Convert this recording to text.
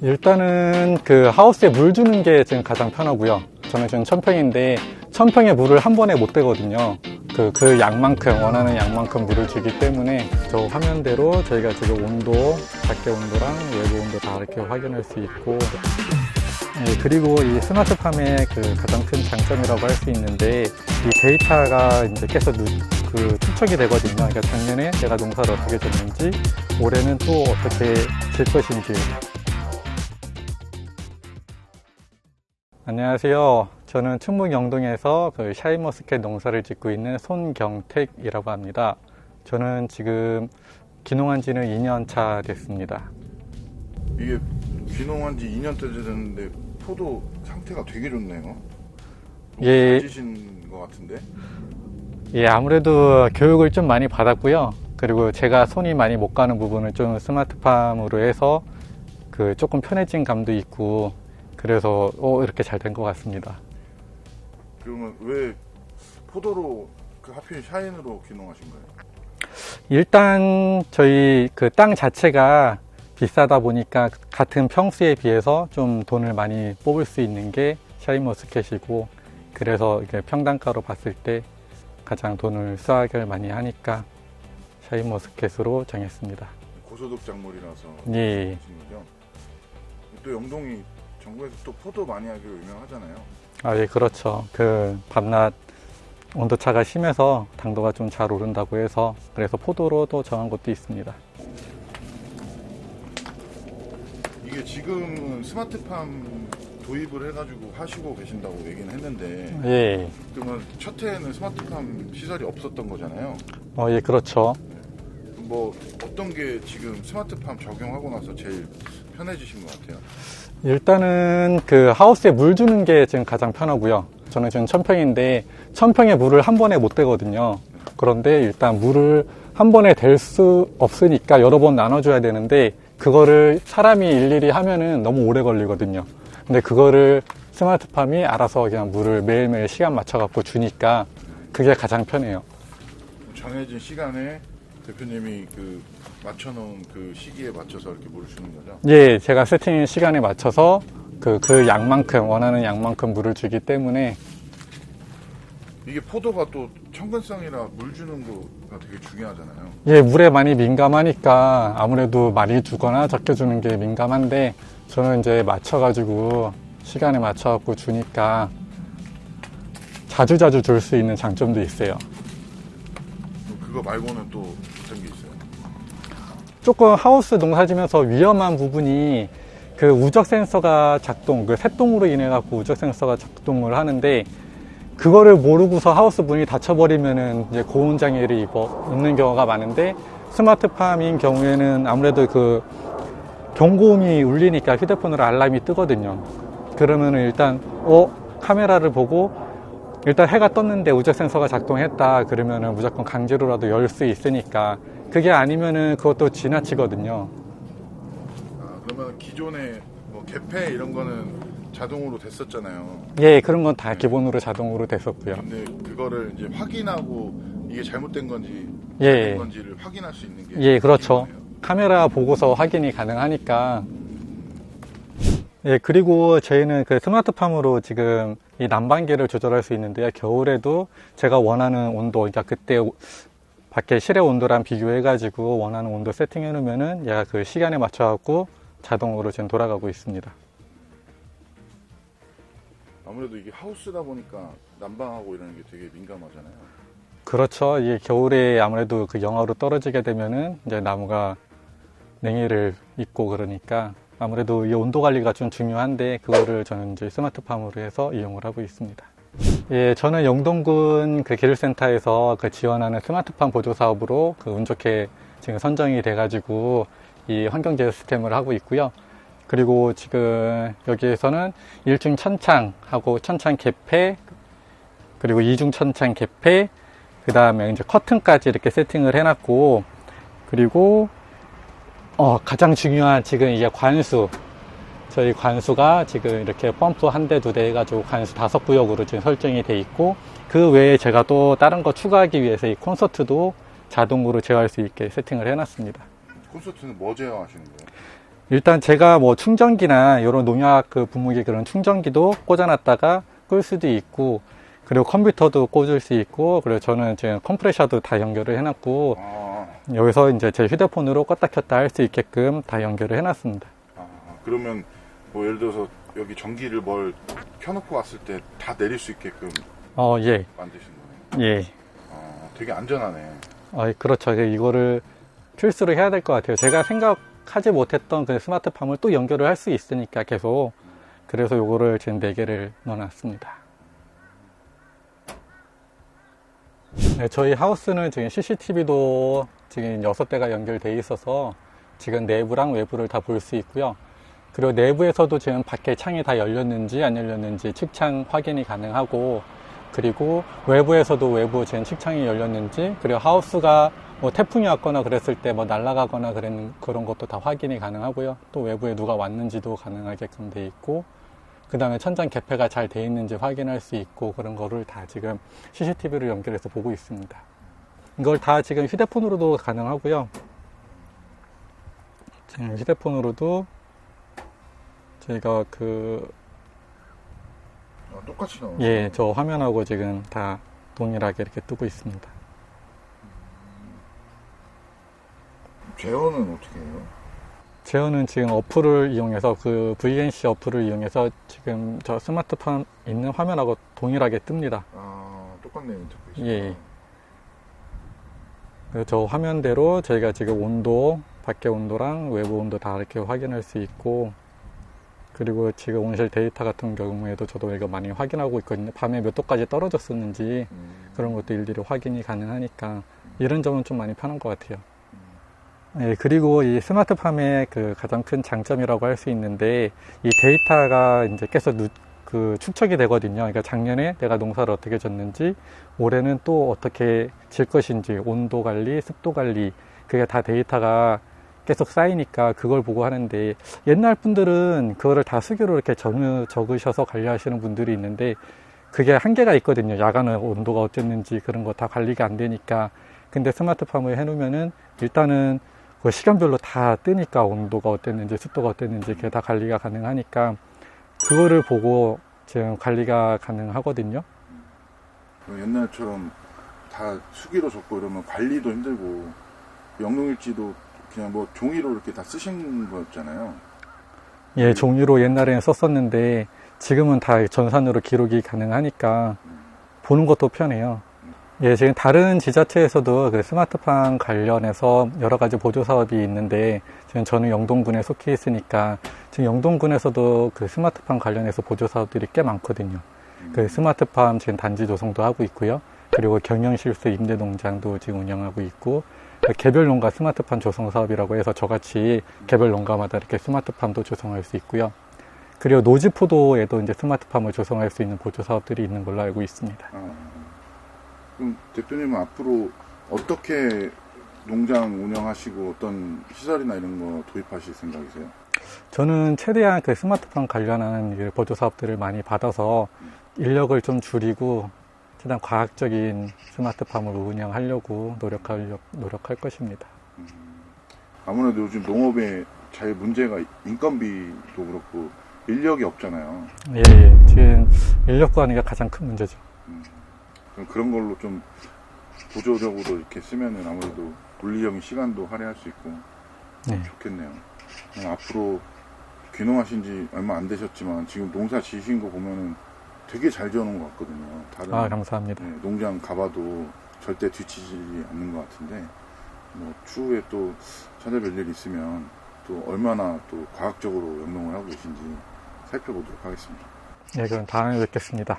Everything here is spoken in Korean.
일단은 그 하우스에 물 주는 게 지금 가장 편하고요. 저는 지금 천평인데 천평에 물을 한 번에 못 대거든요. 그, 그 양만큼 원하는 양만큼 물을 주기 때문에 저 화면대로 저희가 지금 온도, 밖에 온도랑 외부 온도 다 이렇게 확인할 수 있고 예, 그리고 이 스마트팜의 그 가장 큰 장점이라고 할 수 있는데 이 데이터가 이제 계속 누, 그 축적이 되거든요. 그러니까 작년에 제가 농사를 어떻게 졌는지 올해는 또 어떻게 질 것인지 안녕하세요. 저는 충북 영동에서 그 샤인머스켓 농사를 짓고 있는 손경택이라고 합니다. 저는 지금 기농한 지는 2년 차 됐습니다. 이게 귀농한 지 2년째 됐는데 포도 상태가 되게 좋네요. 예. 가지신 것 같은데. 예, 아무래도 교육을 좀 많이 받았고요. 그리고 제가 손이 많이 못 가는 부분을 좀 스마트팜으로 해서 그 조금 편해진 감도 있고 그래서 어, 이렇게 잘 된 것 같습니다. 그러면 왜 포도로 그 하필 샤인으로 귀농하신 거예요? 일단 저희 그 땅 자체가 비싸다 보니까 같은 평수에 비해서 좀 돈을 많이 뽑을 수 있는 게 샤인 머스켓이고 그래서 이게 평당가로 봤을 때 가장 돈을 수확을 많이 하니까 샤인 머스켓으로 정했습니다. 고소득 작물이라서 예. 또 영동이 전국에서 또 포도 많이 하기로 유명하잖아요. 아, 예, 그렇죠. 그 밤낮 온도차가 심해서 당도가 좀 잘 오른다고 해서 그래서 포도로 또 정한 것도 있습니다. 이게 지금은 스마트팜 도입을 해가지고 하시고 계신다고 얘기는 했는데 예. 그러면 첫 해에는 스마트팜 시설이 없었던 거잖아요. 어, 예, 그렇죠. 뭐 어떤 게 지금 스마트팜 적용하고 나서 제일 편해지신 것 같아요? 일단은 그 하우스에 물 주는 게 지금 가장 편하고요. 저는 지금 천평인데 천평에 물을 한 번에 못 대거든요. 그런데 일단 물을 한 번에 댈 수 없으니까 여러 번 나눠줘야 되는데 그거를 사람이 일일이 하면은 너무 오래 걸리거든요. 근데 그거를 스마트팜이 알아서 그냥 물을 매일매일 시간 맞춰 갖고 주니까 그게 가장 편해요. 정해진 시간에 대표님이 그 맞춰놓은 그 시기에 맞춰서 이렇게 물을 주는 거죠? 예, 제가 세팅 시간에 맞춰서 그, 그 양만큼, 원하는 양만큼 물을 주기 때문에 이게 포도가 또 청근성이라 물 주는 거가 되게 중요하잖아요. 예, 물에 많이 민감하니까 아무래도 많이 주거나 적게 주는 게 민감한데 저는 이제 맞춰가지고 시간에 맞춰갖고 주니까 자주자주 줄 수 있는 장점도 있어요. 그거 말고는 또? 조금 하우스 농사 지면서 위험한 부분이 그 우적 센서가 작동, 그 새똥으로 인해 갖고 우적 센서가 작동을 하는데 그거를 모르고서 하우스 문이 닫혀버리면은 이제 고온 장애를 입어 입는 경우가 많은데 스마트팜인 경우에는 아무래도 그 경고음이 울리니까 휴대폰으로 알람이 뜨거든요. 그러면은 일단 어 카메라를 보고 일단 해가 떴는데 우적 센서가 작동했다 그러면은 무조건 강제로라도 열 수 있으니까 그게 아니면은 그것도 지나치거든요. 아, 그러면 기존에 뭐 개폐 이런 거는 자동으로 됐었잖아요. 예, 그런 건 다 기본으로 자동으로 됐었고요. 근데 그거를 이제 확인하고 이게 잘못된 건지 예. 잘된 건지를 확인할 수 있는 게 예, 그렇죠. 기본이에요. 카메라 보고서 확인이 가능하니까. 예, 그리고 저희는 그 스마트팜으로 지금 이 난방기를 조절할 수 있는데요. 겨울에도 제가 원하는 온도, 그러니까 그때 오- 밖에 실내 온도랑 비교해 가지고 원하는 온도 세팅해 놓으면은 얘가 그 시간에 맞춰 갖고 자동으로 지금 돌아가고 있습니다. 아무래도 이게 하우스다 보니까 난방하고 이런 게 되게 민감하잖아요. 그렇죠. 이게 겨울에 아무래도 그 영하로 떨어지게 되면은 이제 나무가 냉해를 입고 그러니까 아무래도 이 온도 관리가 좀 중요한데 그거를 저는 이제 스마트팜으로 해서 이용을 하고 있습니다. 예, 저는 영동군 그 기술센터에서 그 지원하는 스마트팜 보조 사업으로 그 운 좋게 지금 선정이 돼가지고 이 환경제어 시스템을 하고 있고요. 그리고 지금 여기에서는 일중 천창하고 천창 개폐 그리고 이중 천창 개폐 그 다음에 이제 커튼까지 이렇게 세팅을 해놨고, 그리고, 어, 가장 중요한 지금 이게 관수. 저희 관수가 지금 이렇게 펌프 한 대, 두 대 해가지고 관수 다섯 구역으로 지금 설정이 돼 있고, 그 외에 제가 또 다른 거 추가하기 위해서 이 콘서트도 자동으로 제어할 수 있게 세팅을 해놨습니다. 콘서트는 뭐 제어하시는 거예요? 일단 제가 뭐 충전기나 이런 농약 그 분무기 그런 충전기도 꽂아놨다가 끌 수도 있고 그리고 컴퓨터도 꽂을 수 있고 그리고 저는 지금 컴프레셔도 다 연결을 해놨고 아, 여기서 이제 제 휴대폰으로 껐다 켰다 할 수 있게끔 다 연결을 해놨습니다. 아, 그러면 뭐 예를 들어서 여기 전기를 뭘 켜놓고 왔을 때 다 내릴 수 있게끔 어, 예, 만드신 거네요. 예. 아, 되게 안전하네. 어, 그렇죠. 이거를 필수로 해야 될 것 같아요. 제가 생각하지 못했던 그 스마트팜을 또 연결을 할 수 있으니까 계속. 그래서 요거를 지금 4개를 넣어놨습니다. 네, 저희 하우스는 지금 CCTV도 지금 6대가 연결되어 있어서 지금 내부랑 외부를 다 볼 수 있고요. 그리고 내부에서도 지금 밖에 창이 다 열렸는지 안 열렸는지 측창 확인이 가능하고 그리고 외부에서도 외부 지금 측창이 열렸는지 그리고 하우스가 뭐 태풍이 왔거나 그랬을 때 뭐 날아가거나 그런 그런 것도 다 확인이 가능하고요. 또 외부에 누가 왔는지도 가능하게끔 돼 있고 그 다음에 천장 개폐가 잘 돼 있는지 확인할 수 있고 그런 거를 다 지금 CCTV로 연결해서 보고 있습니다. 이걸 다 지금 휴대폰으로도 가능하고요. 지금 휴대폰으로도 저희가 그 아, 똑같이 나오네. 예, 저 화면하고 지금 다 동일하게 이렇게 뜨고 있습니다. 제어는 어떻게 해요? 제어는 지금 어플을 이용해서 그 VNC 어플을 이용해서 지금 저 스마트폰 있는 화면하고 동일하게 뜹니다. 아, 똑같네 인터페이스. 예. 그래서 저 화면대로 저희가 지금 온도, 밖에 온도랑 외부 온도 다 이렇게 확인할 수 있고, 그리고 지금 온실 데이터 같은 경우에도 저도 이거 많이 확인하고 있거든요. 밤에 몇 도까지 떨어졌었는지 음, 그런 것도 일일이 확인이 가능하니까 이런 점은 좀 많이 편한 것 같아요. 예, 그리고 이 스마트팜의 그 가장 큰 장점이라고 할 수 있는데 이 데이터가 이제 계속 누, 그 축적이 되거든요. 그러니까 작년에 내가 농사를 어떻게 졌는지 올해는 또 어떻게 질 것인지 온도 관리, 습도 관리 그게 다 데이터가 계속 쌓이니까 그걸 보고 하는데 옛날 분들은 그거를 다 수기로 이렇게 적, 적으셔서 관리하시는 분들이 있는데 그게 한계가 있거든요. 야간은 온도가 어쨌는지 그런 거 다 관리가 안 되니까. 근데 스마트팜을 해놓으면은 일단은 그 시간별로 다 뜨니까 온도가 어땠는지 습도가 어땠는지 그게 다 관리가 가능하니까 그거를 보고 지금 관리가 가능하거든요. 그 옛날처럼 다 수기로 적고 이러면 관리도 힘들고 영농일지도 그냥 뭐 종이로 이렇게 다 쓰신 거였잖아요. 예, 종이로 옛날에는 썼었는데 지금은 다 전산으로 기록이 가능하니까 보는 것도 편해요. 예, 지금 다른 지자체에서도 그 스마트팜 관련해서 여러 가지 보조 사업이 있는데 지금 저는 영동군에 속해 있으니까 지금 영동군에서도 그 스마트팜 관련해서 보조 사업들이 꽤 많거든요. 그 스마트팜 지금 단지 조성도 하고 있고요. 그리고 경영실수 임대농장도 지금 운영하고 있고 그 개별 농가 스마트팜 조성 사업이라고 해서 저같이 개별 농가마다 이렇게 스마트팜도 조성할 수 있고요. 그리고 노지 포도에도 이제 스마트팜을 조성할 수 있는 보조 사업들이 있는 걸로 알고 있습니다. 아, 그럼 대표님은 앞으로 어떻게 농장 운영하시고 어떤 시설이나 이런 거 도입하실 생각이세요? 저는 최대한 그 스마트팜 관련한 그 보조 사업들을 많이 받아서 인력을 좀 줄이고 최대한 과학적인 스마트팜을 운영하려고 노력하려, 노력할 것입니다. 아무래도 요즘 농업에 제일 문제가 인건비도 그렇고 인력이 없잖아요. 예, 예. 지금 인력 구하기가 가장 큰 문제죠. 그럼 그런 걸로 좀 보조적으로 이렇게 쓰면은 아무래도 물리적인 시간도 할애할 수 있고 네. 좋겠네요. 그럼 앞으로 귀농하신 지 얼마 안 되셨지만 지금 농사 지으신 거 보면은 되게 잘 지어놓은 것 같거든요. 다른 아, 감사합니다. 네, 농장 가봐도 절대 뒤치지 않는 것 같은데 뭐 추후에 또 찾아뵐 일 있으면 또 얼마나 또 과학적으로 영농을 하고 계신지 살펴보도록 하겠습니다. 네, 그럼 다음에 뵙겠습니다.